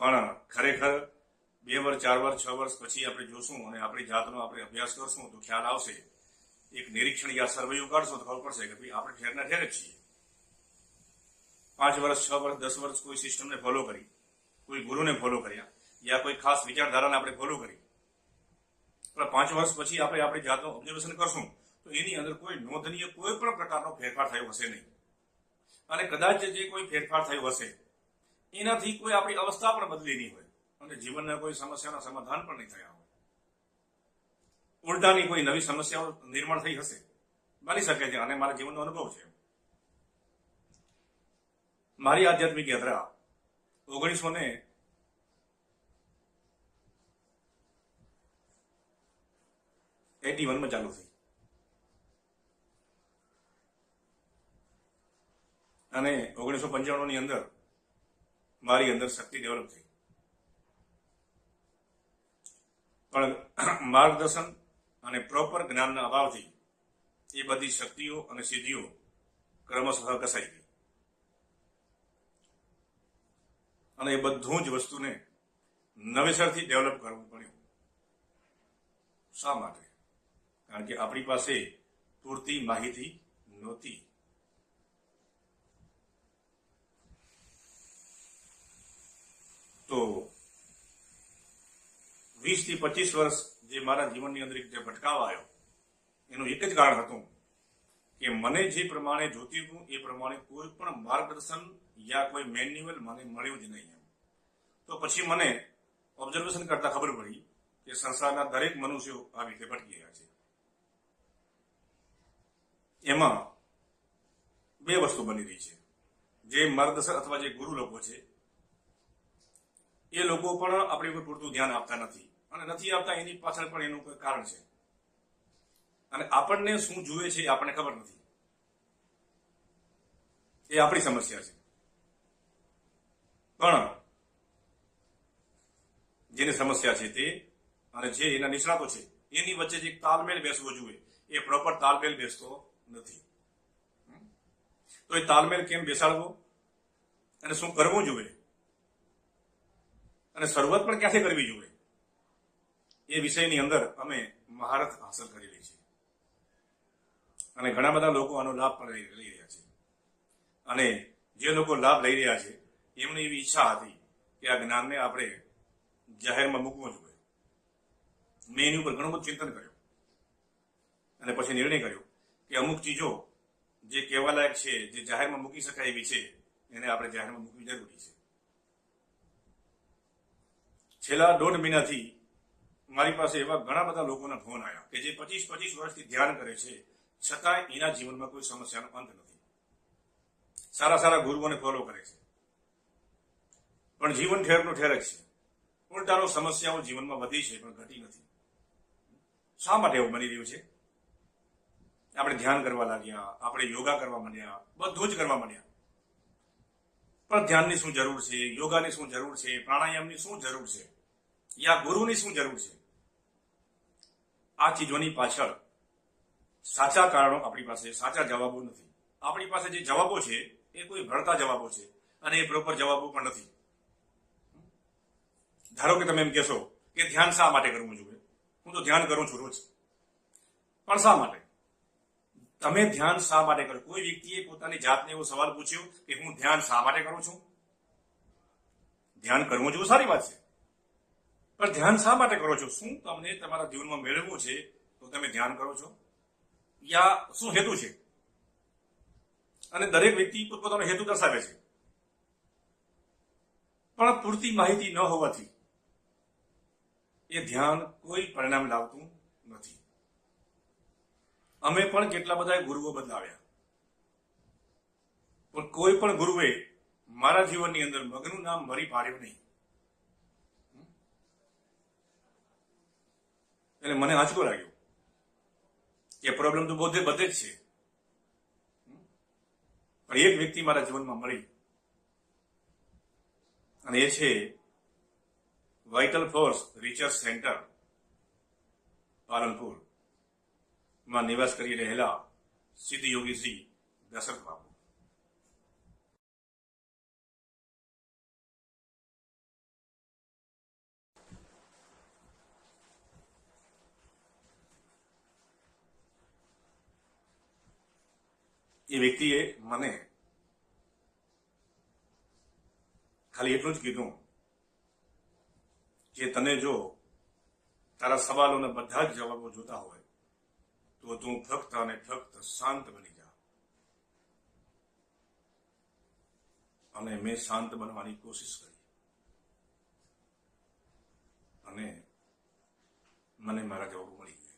પણ ખરેખર બે વર્ષ ચાર વર્ષ છ વર્ષ પછી આપણે જોશું અને આપણી જાતનો આપણે અભ્યાસ કરશું તો ખ્યાલ આવશે. એક નિરીક્ષણ યા સર્વેયું કાઢશો તો ખબર પડશે કે ભાઈ આપણે ઠેરના ઠેર જ છીએ. પાંચ વર્ષ છ વર્ષ દસ વર્ષ કોઈ સિસ્ટમને ફોલો કરી, કોઈ ગુરુને ફોલો કર્યા, યા કોઈ ખાસ વિચારધારાને આપણે ફોલો કરી. પણ પાંચ વર્ષ પછી આપણે આપણી જાતનું ઓબ્ઝર્વેશન કરશું તો એની અંદર કોઈ નોંધનીય કોઈ પણ પ્રકારનો ફેરફાર થયો હશે નહીં. અને કદાચ જે કોઈ ફેરફાર થયો હશે એનાથી કોઈ આપણી અવસ્થા પણ બદલી નહીં હોય. અને જીવનના કોઈ સમસ્યાના સમાધાન પણ નહીં થયા હોય. ઉલટાની કોઈ નવી સમસ્યાઓ નિર્માણ થઈ હશે. બની શકે છે અને મારા જીવનનો અનુભવ છે. મારી આધ્યાત્મિક યાત્રા ઓગણીસો ને એટી વનમાં ચાલુ થઈ. અને ઓગણીસો પંચાણું ની અંદર મારી અંદર શક્તિ ડેવલપ થઈ. પણ માર્ગદર્શન અને પ્રોપર જ્ઞાનના અભાવથી એ બધી શક્તિઓ અને સિદ્ધિઓ ક્રમશઃ કસાઈ ગઈ. અને એ બધું જ વસ્તુને નવેસરથી ડેવલપ કરવું પડ્યું. શા માટે? કારણ કે આપણી પાસે પૂરતી માહિતી નહોતી. તો વીસથી પચીસ વર્ષ જે મારા જીવનની અંદર જે ભટકાવ આવ્યો, એનું એક જ કારણ હતું કે મને જે પ્રમાણે જોતી હતું એ પ્રમાણે કોઈ પણ માર્ગદર્શન યા કોઈ મેન્યુઅલ મને મળ્યું જ નહીં તો પછી મને ઓબ્ઝર્વેશન કરતા ખબર પડી કે સંસારના દરેક મનુષ્યો આવી રીતે ભટકી ગયા છે. એમાં બે વસ્તુ બની રહી છે. જે માર્ગદર્શક અથવા જે ગુરુ લોકો છે એ લોકો પણ આપણી ઉપર પૂરતું ધ્યાન આપતા નથી. અને નથી આપતા એની પાછળ પણ એનું કોઈ કારણ છે. અને આપણને શું જુએ છે એ આપણને ખબર નથી. એ આપણી સમસ્યા છે. પણ જેની સમસ્યા છે તે અને જે એના નિષ્ણાતો છે, એની વચ્ચે જે તાલમેલ બેસવો જોઈએ. એ પ્રોપર તાલમેલ બેસતો નથી. તો એ તાલમેલ કેમ બેસાડવો? અને શું કરવું જોઈએ? અને શરૂઆત પણ ક્યાંથી કરવી જોઈએ? એ વિષયની અંદર અમે મહારત હાંસલ કરેલી છે અને ઘણા બધા લોકો આનો લાભ પણ લઈ રહ્યા છે. અને જે લોકો લાભ લઈ રહ્યા છે, એમની એવી ઈચ્છા હતી કે આ જ્ઞાનને આપણે જાહેરમાં મૂકવું જોઈએ. મેં એની ઉપર ઘણું બધું ચિંતન કર્યું. અને પછી નિર્ણય કર્યો કે અમુક ચીજો જે કહેવા લાયક છે, જે જાહેરમાં મૂકી શકાય એવી છે, એને આપણે જાહેરમાં મૂકવી જરૂરી છે. છેલ્લા દોઢ મહિનાથી મારી પાસે એવા ઘણા બધા લોકોના ફોન આવ્યા કે જે પચીસ પચીસ વર્ષથી ધ્યાન કરે છે છતાં એના જીવનમાં કોઈ સમસ્યાનો અંત નથી. સારા સારા ગુરુઓને ફોલો કરે છે. પણ જીવન ઠેરનું ઠેર જ છે. ઉલટાનો સમસ્યાઓ જીવનમાં વધી છે, પણ ઘટી નથી. શા માટે એવું બની રહ્યું છે? આપણે ધ્યાન કરવા લાગ્યા, આપણે યોગા કરવા માંડ્યા, બધું જ કરવા માંડ્યા. પણ ધ્યાનની શું જરૂર છે, યોગાની શું જરૂર છે, પ્રાણાયામની શું જરૂર છે? યા ગુરુની શું જરૂર છે? આ ચીજોની પાછળ સાચા કારણો આપણી પાસે સાચા જવાબો નથી. આપણી પાસે જે જવાબો છે, એ કોઈ ભળતા જવાબો છે અને એ પ્રોપર જવાબો પણ નથી. ધારો કે તમે એમ કહેશો કે ધ્યાન શા માટે કરવું જોઈએ? હું તો ધ્યાન કરું છું રોજ. પણ શા માટે? તમે ધ્યાન શા માટે કરો? કોઈ વ્યક્તિએ પોતાની જાતને એવો સવાલ પૂછ્યો કે હું ધ્યાન શા માટે કરું છું? ધ્યાન કરવું જોઈએ, સારી વાત છે. પણ ધ્યાન શા માટે કરો છો? શું તમને તમારા જીવનમાં મેળવવું છે? તો તમે ધ્યાન કરો છો. યા શું હેતુ છે? અને દરેક વ્યક્તિ પોતપોતાનો હેતુ દર્શાવે છે. પણ પૂરતી માહિતી ન હોવાથી એ ધ્યાન કોઈ પરિણામ લાવતું નથી. અમે પણ કેટલા બધા ગુરુઓ બદલાવ્યા. પણ કોઈ પણ ગુરુએ મારા જીવનની અંદર મગનું નામ મરી પાડ્યું નહીં. એટલે મને આંચકો લાગ્યો. એ પ્રોબ્લેમ તો બધે બધે જ છે. પણ એક વ્યક્તિ મારા જીવનમાં મળી. અને એ છે vital force research centre Palanpur. માં નિવાસ કરી રહેલા સિદ્ધ યોગી શ્રી દશરથ બાબુ એ વ્યક્તિએ મને ખાલી એટલું જ કીધું કે તને જો તારા સવાલોને બધા જ જવાબો જોતા હોય, તો તું ફક્ત અને ફક્ત શાંત બની જા. અને મેં શાંત બનવાની કોશિશ કરી. અને મને મારા જવાબો મળી ગયા.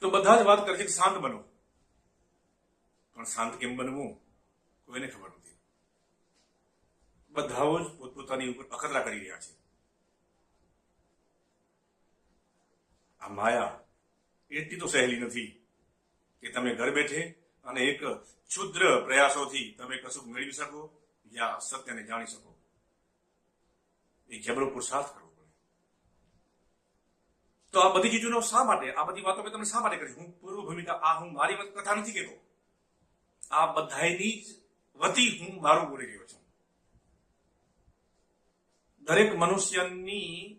તો બધા જ વાત કરે કે શાંત બનો. પણ શાંત કેમ બનવું? કોઈને ખબર નથી. બધાઓ જ પોતપોતાની ઉપર અખતરા કરી રહ્યા છે. આ માયા એટલી તો સહેલી નથી કે તમે ઘર બેઠે અને એક ક્ષુદ્ર પ્રયાસોથી તમે કશું મેળવી શકો યા સત્યને જાણી શકો. એ જબરો પુરુષાર્થ પડે તો આ બધી ચીજોનો શા માટે? આ બધી વાતો મેં તમને શા માટે કરી? હું પૂર્વ ભૂમિકા, આ હું મારી કથા નથી કહેતો. આ બધાની વતી હું મારું બોલી રહ્યો છું. દરેક મનુષ્યની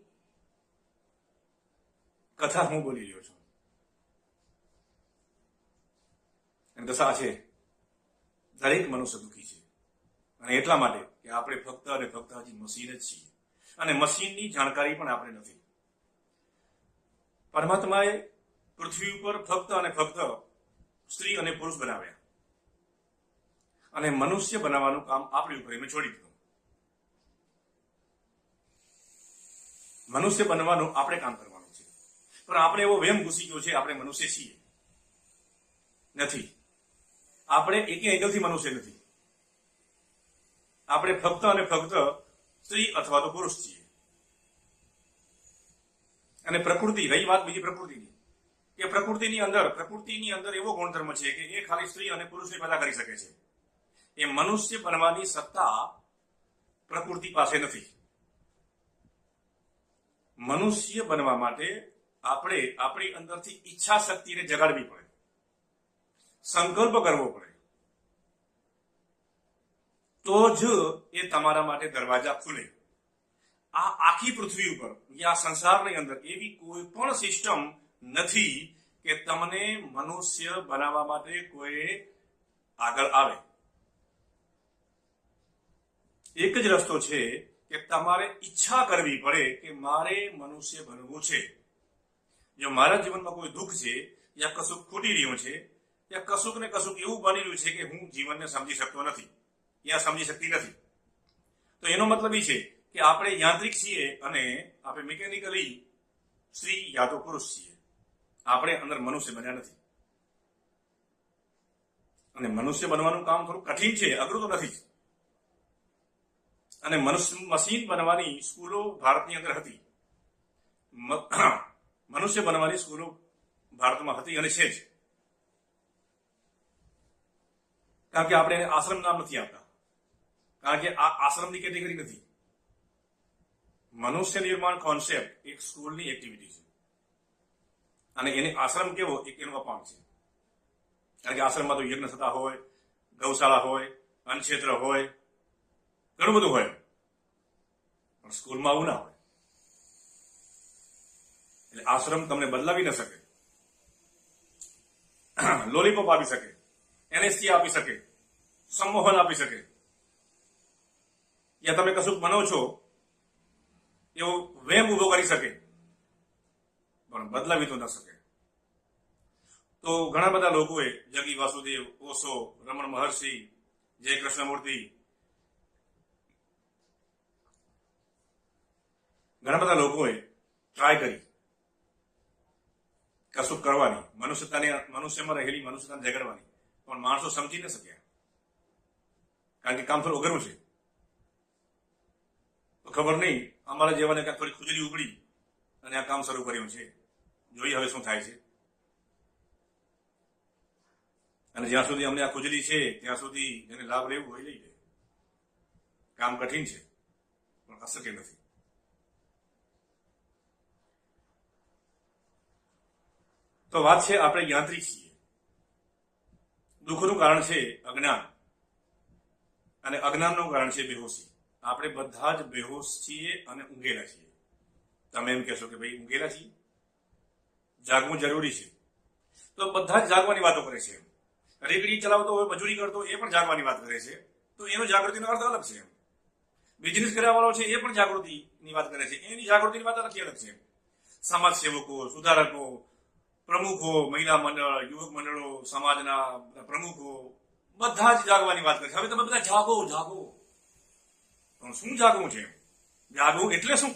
કથા હું બોલી રહ્યો છું. અને દશા છે. દરેક મનુષ્ય દુઃખી છે. અને એટલા માટે કે આપણે ફક્ત અને ફક્ત હજી મશીન જ છીએ. અને મશીનની જાણકારી પણ આપણે નથી. પરમાત્માએ પૃથ્વી ઉપર ફક્ત અને ફક્ત સ્ત્રી અને પુરુષ બનાવ્યા. અને મનુષ્ય બનાવવાનું કામ આપણી ઉપર છોડી દીધું. મનુષ્ય બનવાનું આપણે કામ કરવાનું છે. પણ આપણે એવો વેમ ઘૂસી ગયો છે, આપણે મનુષ્ય છીએ. નથી. આપણે એક એંગલથી મનુષ્ય નથી. આપણે ફક્ત અને ફક્ત સ્ત્રી અથવા તો પુરુષ છીએ. અને પ્રકૃતિ, રહી વાત બીજી પ્રકૃતિની. કે પ્રકૃતિની અંદર પ્રકૃતિની અંદર એવો ગુણધર્મ છે કે એ ખાલી સ્ત્રી અને પુરુષને પેદા કરી શકે છે. એ મનુષ્ય બનવાની સત્તા પ્રકૃતિ પાસે નથી. મનુષ્ય બનવા માટે આપણે આપણી અંદરથી ઈચ્છા શક્તિને જગાડવી પડે. સંકલ્પ કરવો પડે. તો જ એ તમારા માટે દરવાજા ખુલે. આ આખી પૃથ્વી ઉપર યા સંસારની અંદર એવી કોઈ પણ સિસ્ટમ નથી કે તમને મનુષ્ય બનાવવા માટે કોઈ આગળ આવે. એક જ રસ્તો છે કે તમારે ઈચ્છા કરવી પડે કે મારે મનુષ્ય બનવું છે. જો મારા જીવનમાં કોઈ દુઃખ છે, યા કશુંક ખૂટી રહ્યું છે, યા કશુંક ને કશુંક એવું બની રહ્યું છે કે હું જીવનને સમજી શકતો નથી, યા સમજી શકતી નથી. તો એનો મતલબ એ છે કે આપણે યાંત્રિક છીએ અને આપણે મિકેનિકલી સ્ત્રી યા પુરુષ છીએ. આપણે અંદર મનુષ્ય બન્યા નથી. અને મનુષ્ય બનવાનું કામ થોડું કઠિન છે, અઘરું તો નથી. અને મનુષ્ય મશીન બનવાની સ્કૂલો ભારતની અંદર હતી. મનુષ્ય બનવાની સ્કૂલો ભારતમાં હતી અને છે જ. કારણ કે આપણે આશ્રમ નામ નથી આપતા. કારણ કે આ આશ્રમની કેટેગરી નથી. મનુષ્ય નિર્માણ કોન્સેપ્ટ એક સ્કૂલની એક્ટિવિટી છે અને એને આશ્રમ કેવો એક એનો અપાંગ છે કારણ કે આશ્રમમાં તો યજ્ઞ થતા હોય ગૌશાળા હોય અન્નક્ષેત્ર હોય ઘણું બધું હોય પણ સ્કૂલમાં આવું ના હોય એટલે આશ્રમ તમને બદલાવી ન શકે। લોલીપોપ આપી શકે એનએસટી આપી શકે, સંમોહન આપી શકે। યા તમે કશુંક બનો છો એવો વેમ ઊભો કરી શકે. પણ બદલાવી તો ન શકે. તો ઘણા બધા લોકોએ જગી વાસુદેવ, ઓશો, રમણ મહર્ષિ જય કૃષ્ણમૂર્તિ ઘણા બધા લોકોએ ટ્રાય કરી. કશુંક કરવાની. મનુષ્યતાની, મનુષ્યમાં રહેલી મનુષ્યતાને જગાડવાની. પણ માણસો સમજી ન શક્યા. કારણ કે કામ થોડું અઘરું છે. ખબર નહીં અમારા જેવાને કાંઈક થોડી ખુજલી ઉગડી અને આ કામ શરૂ કર્યું છે. જોઈએ હવે શું થાય છે. અને જ્યાં સુધી અમને આ ખુજલી છે, ત્યાં સુધી જેને લાભ લેવું હોય લઈ લે. કામ કઠિન છે, પણ અશક્ય નથી. તો વાત છે આપણે યાંત્રિક છીએ. દુઃખનું કારણ છે અજ્ઞાન. અને અજ્ઞાનનું કારણ છે બેહોશી. આપણે બધા જ બેહોશ છીએ અને ઊંઘેલા છીએ. તમે એમ કહેશો કે ભાઈ ઊંઘેલા છીએ? જાગવું જરૂરી છે. તો બધા જ જાગવાની વાતો કરે છે રેકડી ચલાવતો હોય, મજૂરી કરતો એ પણ જાગવાની વાત કરે છે. તો એનો જાગૃતિનો અર્થ અલગ છે બિઝનેસ કરવા વાળો છે, એ પણ જાગૃતિની વાત કરે છે. એની જાગૃતિની વાત અલગ અલગ છે સમાજ સેવકો સુધારકો, પ્રમુખો, મહિલા મંડળ, યુવક મંડળો, સમાજના પ્રમુખો, બધા જ જાગવાની વાત કરે છે. હવે તમે બધા જાગો જાગો. પણ શું જાગવું છે? જાગવું એટલે શું?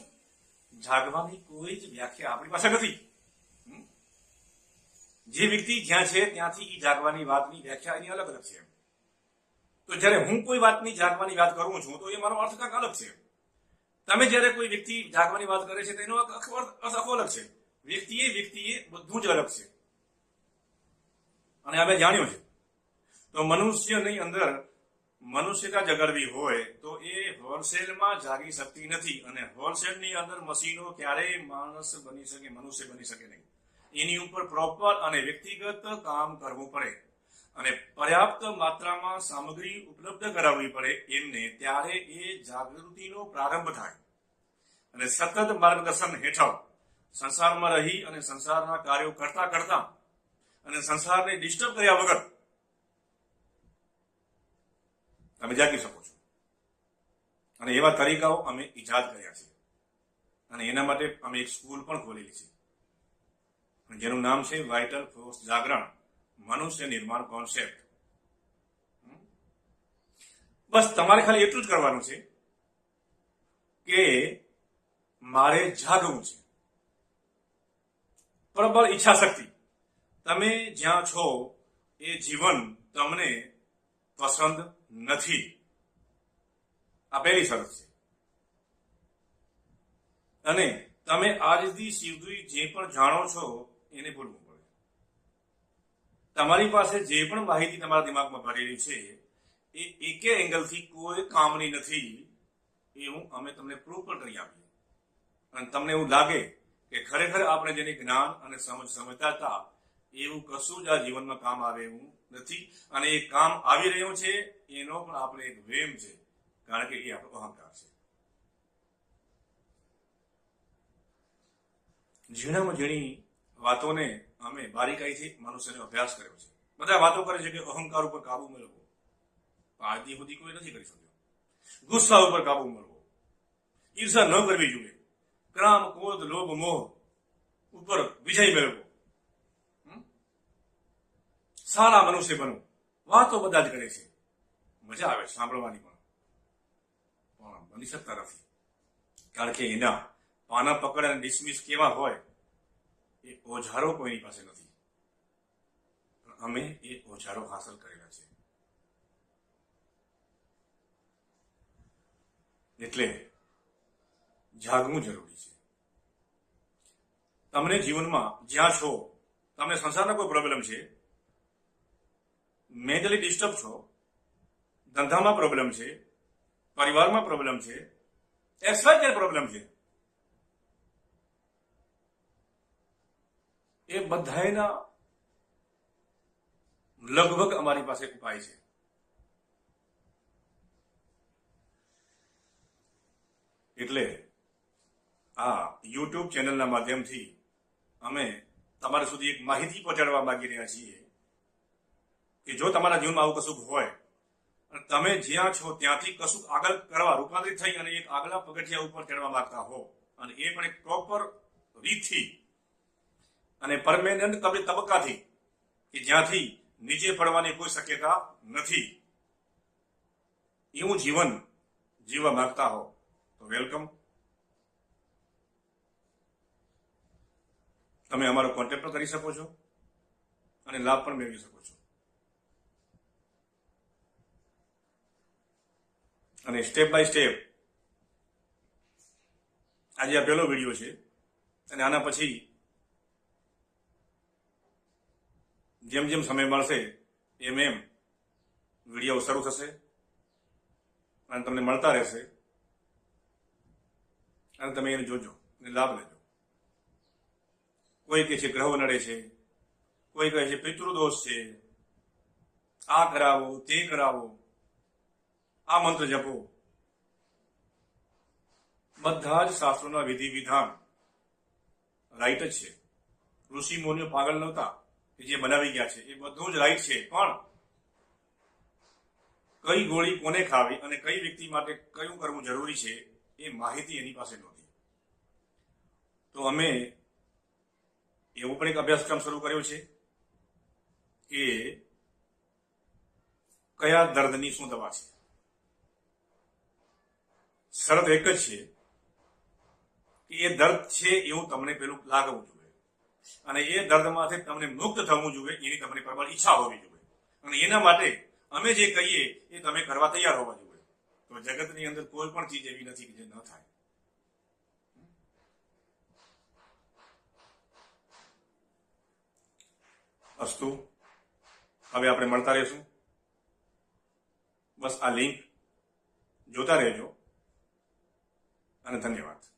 જાગવાની કોઈ જ વ્યાખ્યા આપણી પાસે નથી. જે વ્યક્તિ જ્યાં છે ત્યાંથી એ જાગવાની વાતની વ્યાખ્યા એની અલગ અલગ છે. તો જ્યારે હું કોઈ વાતની જાગવાની વાત કરું છું, તો એ મારો અર્થ કંઈક અલગ છે. તમે જ્યારે કોઈ વ્યક્તિ જાગવાની વાત કરે છે તેનો અર્થ આખો અલગ છે. વ્યક્તિએ વ્યક્તિએ બધું જ અલગ છે. અને આપણે જાણ્યું છે. તો મનુષ્યની અંદર મનુષ્યતા જગાડવી હોય, તો એ હોલસેલમાં જાગી શકતી નથી અને હોલસેલની અંદર મશીનો ક્યારેય માણસ બની શકે, મનુષ્ય બની શકે નહીં. એની ઉપર પ્રોપર અને વ્યક્તિગત કામ કરવું પડે અને પર્યાપ્ત માત્રામાં સામગ્રી ઉપલબ્ધ કરાવવી પડે એમને, ત્યારે એ જાગૃતિનો પ્રારંભ થાય. અને સતત માર્ગદર્શન હેઠળ સંસારમાં રહી અને સંસારના કાર્યો કરતા કરતા અને સંસારને ડિસ્ટર્બ કર્યા વગર તમે જાગી શકો છો. અને એવા તરીકાઓ અમે ઈજાદ કર્યા છે. અને એના માટે અમે એક સ્કૂલ પણ ખોલેલી છે. જેનું નામ છે વાઇટલ ફોર્સ જાગરણ, મનુષ્ય નિર્માણ કોન્સેપ્ટ બસ તમારે ખાલી એટલું જ કરવાનું છે કે મારે જાગવું છે. બરાબર ઈચ્છા શક્તિ તમે જ્યાં છો, એ જીવન તમને પસંદ નથી. આ પહેલી શરત છે. અને તમે આજથી સીધું જે પણ જાણો છો, એને ભૂલવું પડે. તમારી પાસે જે પણ માહિતી તમારા દિમાગમાં ભરેલી છે, એ એકે એંગલથી કોઈ કામની નથી એવું અમે તમને પ્રૂફ પણ કરી આપીએ. અને તમને એવું લાગે કે ખરેખર આપણે જેને જ્ઞાન અને સમજ સમજતા હતા, એવું કશું જ આ જીવનમાં કામ આવે એવું નથી. અને એ કામ આવી રહ્યું છે, એનો પણ આપણે એક વેમ છે, કારણ કે એ આપણો અહંકાર છે. ઝીણામાં ઝીણી વાતોને અમે બારીકાઈથી મનુષ્યનો અભ્યાસ કર્યો છે. બધા વાતો કરે છે કે અહંકાર ઉપર કાબુ મેળવો. આજની સુધી કોઈ નથી કરી શક્યો. ગુસ્સા ઉપર કાબુ મેળવો. ઈર્ષા ન કરવી જોઈએ. ક્રામ, ક્રોધ, લોભ, મોહ ઉપર વિજય મેળવો? સારા મનુષ્ય બનો. વાતો બધા જ કરે છે. મજા આવે સાંભળવાની પણ. પણ બની શકતા નથી. કારણ કે એના પાના પકડ અને ડિસમિસ કેવા હોય, એ ઓજારો કોઈની પાસે નથી. પણ અમે એ ઓજારો હાંસલ કરેલા છે. એટલે જાગવું જરૂરી છે. તમને જીવનમાં જ્યાં છો, તમને સંસારનો કોઈ પ્રોબ્લેમ છે? મેન્ટલી ડિસ્ટર્બ છો, ધંધામાં પ્રોબ્લેમ છે, પરિવારમાં પ્રોબ્લેમ છે, એક્સવાય પ્રોબ્લેમ છે. એ બધાયના લગભગ અમારી પાસે ઉપાય છે. એટલે આ યુટ્યુબ ચેનલના માધ્યમથી અમે તમારા સુધી એક માહિતી પહોંચાડવા માંગી રહ્યા છીએ. કે જો તમારા જીવનમાં આવું કશું હોય, અને તમે જ્યાં છો ત્યાંથી કશું આગળ કરવા રૂપાંતરિત થઈ અને એક આગલા પગથિયા ઉપર ચડવા માંગતા હો. અને એ પણ એક પ્રોપર રીતથી. અને પરમેનન્ટ તમે તબક્કાથી કે જ્યાંથી નીચે પડવાની કોઈ શક્યતા નથી. એવું જીવન જીવવા માંગતા હો. તો વેલકમ તમે અમારો કોન્ટેક્ટ પણ કરી શકો છો અને લાભ પણ મેળવી શકો છો. અને સ્ટેપ બાય સ્ટેપ આજે આ પહેલો વીડિયો છે. અને આના પછી જેમ જેમ સમય મળશે, એમ એમ વીડિયો શરૂ થશે અને તમને મળતા રહેશે. અને તમે એને જોજો અને લાભ લેજો. કોઈ કહે છે ગ્રહો નડે છે, કોઈ કહે છે પિતૃદોષ છે, આ કરાવો, તે કરાવો. આ મંત્ર જપો. બધા જ શાસ્ત્રોના વિધિ વિધાન. રાઈટ જ છે. ઋષિ મુનિઓ પાગલ નહોતા કે જે બનાવી ગયા છે. એ બધું જ રાઈટ છે. પણ કઈ ગોળી કોને ખાવી અને કઈ વ્યક્તિ માટે કયું કરવું જરૂરી છે એ માહિતી એની પાસે નહોતી. તો અમે એવો પણ એક અભ્યાસક્રમ શરૂ કર્યો છે કે કયા દર્દની શું દવા છે. શરત એક જ છે કે એ દર્દ છે એવું તમને પેલું લાગવું જોઈએ. અને એ દર્દમાંથી તમને મુક્ત થવું જોઈએ, એની તમારી પ્રબળ ઈચ્છા હોવી જોઈએ. અને એના માટે અમે જે કહીએ એ તમે કરવા તૈયાર હોવા જોઈએ. તો જગતની અંદર કોઈ પણ ચીજ એવી નથી કે જે ન થાય. અસ્તુ હવે આપણે મળતા રહીશું. બસ આ લિંક જોતા રહેજો. અને ધન્યવાદ.